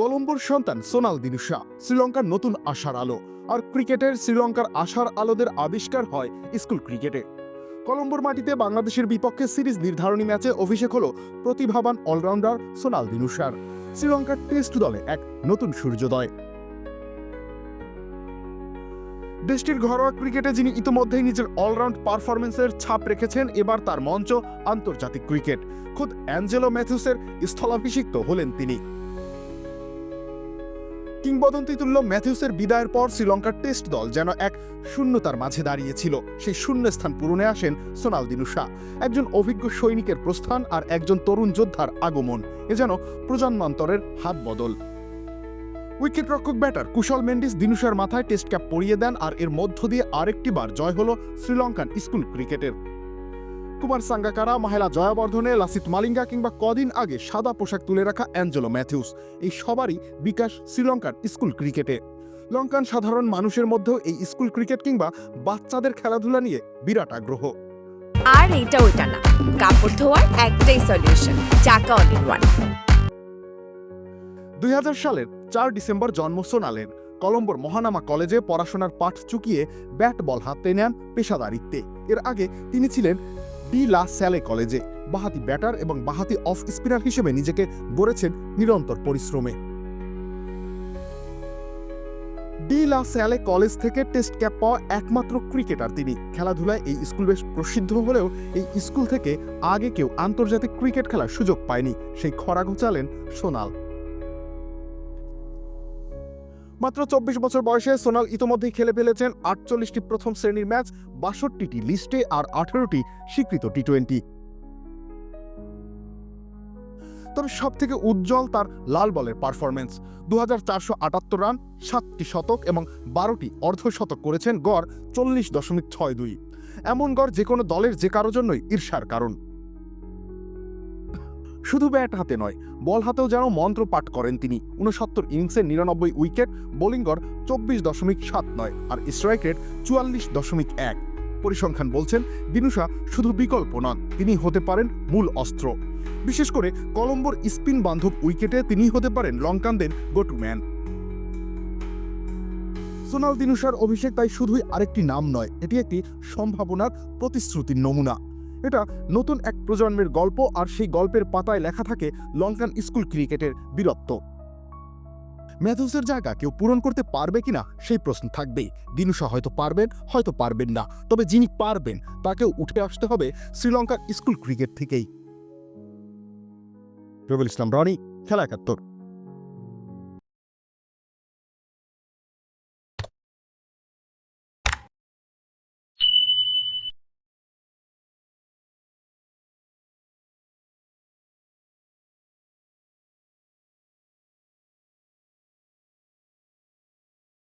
কলম্বোর সন্তান সোনাল দিনুশা, শ্রীলঙ্কার নতুন আশার আলো। আর ক্রিকেটের শ্রীলঙ্কার আশার আলোদের আবিষ্কার হয় স্কুল ক্রিকেটে। কলম্বোর মাটিতে বাংলাদেশের বিপক্ষে সিরিজ নির্ধারণী ম্যাচে অভিষেক হলো প্রতিভাবান অলরাউন্ডার সোনাল দিনুশার। শ্রীলঙ্কার টেস্ট দলে এক নতুন সূর্যোদয়। দেশটির ঘরোয়া ক্রিকেটে যিনি ইতোমধ্যেই নিজের অলরাউন্ড পারফরমেন্সের ছাপ রেখেছেন, এবার তার মঞ্চ আন্তর্জাতিক ক্রিকেট। খুদ অ্যাঞ্জেলো ম্যাথিউসের স্থলাভিষিক্ত হলেন তিনি। কিংবদন্তি তুল্য ম্যাথিউসের বিদায়ের পর শ্রীলঙ্কার টেস্ট দল যেন এক শূন্যতার মাঝে দাঁড়িয়েছিল। সেই শূন্যস্থান পূরণে আসেন সোনাল দিনুশা একজন অভিজ্ঞ সৈনিকের প্রস্থান আর একজন তরুণ যোদ্ধার আগমন। এ যেন প্রজন্মান্তরের হাত বদল। উইকেটরক্ষক ব্যাটার কুশল মেন্ডিস দিনুশার মাথায় টেস্ট ক্যাপ পরিয়ে দেন আর এর মধ্য দিয়ে আরেকটি বার জয় হল শ্রীলঙ্কান স্কুল ক্রিকেটের। কুমার সাঙ্গাকারা মাহেলা জয়াবর্ধনে লাসিত মালিঙ্গা কিংবা কদিন আগে সাদা পোশাক তুলে রাখা অ্যাঞ্জেলো ম্যাথিউস। এই সবারই বিকাশ শ্রীলঙ্কার স্কুল ক্রিকেটে। লঙ্কান সাধারণ মানুষের মধ্যেও এই স্কুল ক্রিকেট কিংবা বাচ্চাদের খেলাধুলা নিয়ে বিরাট আগ্রহ। আর এইটা ওইটা না। কাপড় ধোয়ার একটাই সলিউশন চাকা অল ইন ওয়ান দুই সালের চার ডিসেম্বর জন্ম সোনালের কলম্বোর মহানামা কলেজে পড়াশোনার পাঠ চুকিয়ে ব্যাট বল হাতে নেন পেশাদারিত্বে। এর আগে তিনি ছিলেন ডি লা স্যালে কলেজে। বাহাতি ব্যাটার এবং বাহাতি অফ স্পিনার হিসেবে নিজেকে গড়েছেন নিরন্তর পরিশ্রমে। ডি লা স্যালে কলেজ থেকে টেস্ট ক্যাপ পাওয়া একমাত্র ক্রিকেটার তিনি। খেলাধুলায় এই স্কুল বেশ প্রসিদ্ধ হলেও এই স্কুল থেকে আগে কেউ আন্তর্জাতিক ক্রিকেট খেলার সুযোগ পায়নি। সেই খরা ঘোচালেন সোনাল। মাত্র চব্বিশ বছর বয়সে সোনাল ইতোমধ্যেই খেলে ফেলেছেন আটচল্লিশটি প্রথম শ্রেণির ম্যাচ, বাষট্টিটি লিস্টে আর আঠেরোটি স্বীকৃত টি টোয়েন্টি তবে সব থেকে উজ্জ্বল তার লাল বলের পারফরমেন্স দু হাজার রান, সাতটি শতক এবং বারোটি অর্ধশতক করেছেন গড় চল্লিশ দশমিক ছয় দুই। এমন গড় যে কোনো দলের যে কারও জন্যই ঈর্ষার কারণ। শুধু ব্যাট হাতে নয়, বল হাতেও যেন মন্ত্র পাঠ করেন তিনি। উনসত্তর ইনিংসে নিরানব্বই উইকেট, বোলিং গড় চব্বিশ দশমিক সাত নয় আর স্ট্রাইক রেট চুয়াল্লিশ দশমিক এক। পরিসংখ্যান বলছেন দিনুষা শুধু বিকল্প নন, তিনি হতে পারেন মূল অস্ত্র। বিশেষ করে কলম্বোর স্পিন বান্ধব উইকেটে তিনি হতে পারেন লঙ্কানদের গোটু ম্যান সোনাল দিনুশার অভিষেক তাই শুধুই আরেকটি নাম নয়, এটি একটি সম্ভাবনার প্রতিশ্রুতির নমুনা। এটা নতুন এক প্রজন্মের গল্প আর সেই গল্পের পাতায় লেখা থাকে লঙ্কান স্কুল ক্রিকেটের বীরত্ব। ম্যাথুসের জায়গা কেউ পূরণ করতে পারবে কিনা সেই প্রশ্ন থাকবেই। দিনুষা হয়তো পারবেন হয়তো পারবেন না। তবে যিনি পারবেন, তাকেও উঠে আসতে হবে শ্রীলঙ্কার স্কুল ক্রিকেট থেকেই। রবিল ইসলাম, রনি, খেলা একাত্তর।